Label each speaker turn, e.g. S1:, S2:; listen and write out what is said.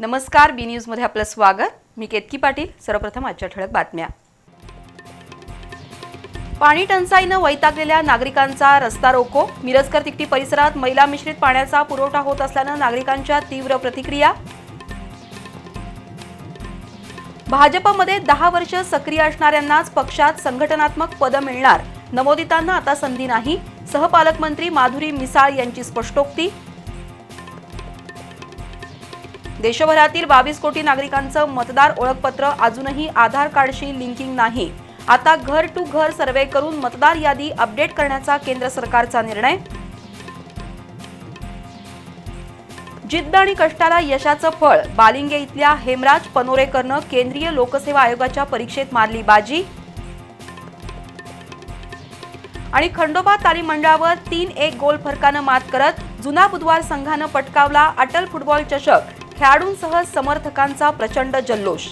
S1: नमस्कार बी न्यूजमध्ये आपलं स्वागत. मी केतकी पाटील. सर्वप्रथम आजच्या ठळक बातम्या. पाणी टंचाईनं वैतागलेल्या नागरिकांचा रस्ता रोको. मिरजकर तिकटी परिसरात मैला मिश्रित पाण्याचा पुरवठा होत असल्यानं नागरिकांच्या तीव्र प्रतिक्रिया. भाजपमध्ये दहा वर्ष सक्रिय असणाऱ्यांनाच पक्षात संघटनात्मक पदं मिळणार. नवोदितांना आता संधी नाही. सहपालकमंत्री माधुरी मिसाळ यांची स्पष्टोक्ती. देशभरातील बावीस कोटी नागरिकांचं मतदार ओळखपत्र अजूनही आधार कार्डशी लिंकिंग नाही. आता घर टू घर सर्वे करून मतदार यादी अपडेट करण्याचा केंद्र सरकारचा निर्णय. जिद्द आणि कष्टाला यशाचं फळ बालिंगे इथल्या हेमराज पनोरेकरनं केंद्रीय लोकसेवा आयोगाच्या परीक्षेत मारली बाजी. आणि खंडोबा तालीम मंडळावर तीन एक गोल फरकानं मात करत जुना बुधवार संघानं पटकावला अटल फुटबॉल चषक. खेळाडूंसह समर्थकांचा प्रचंड जल्लोष.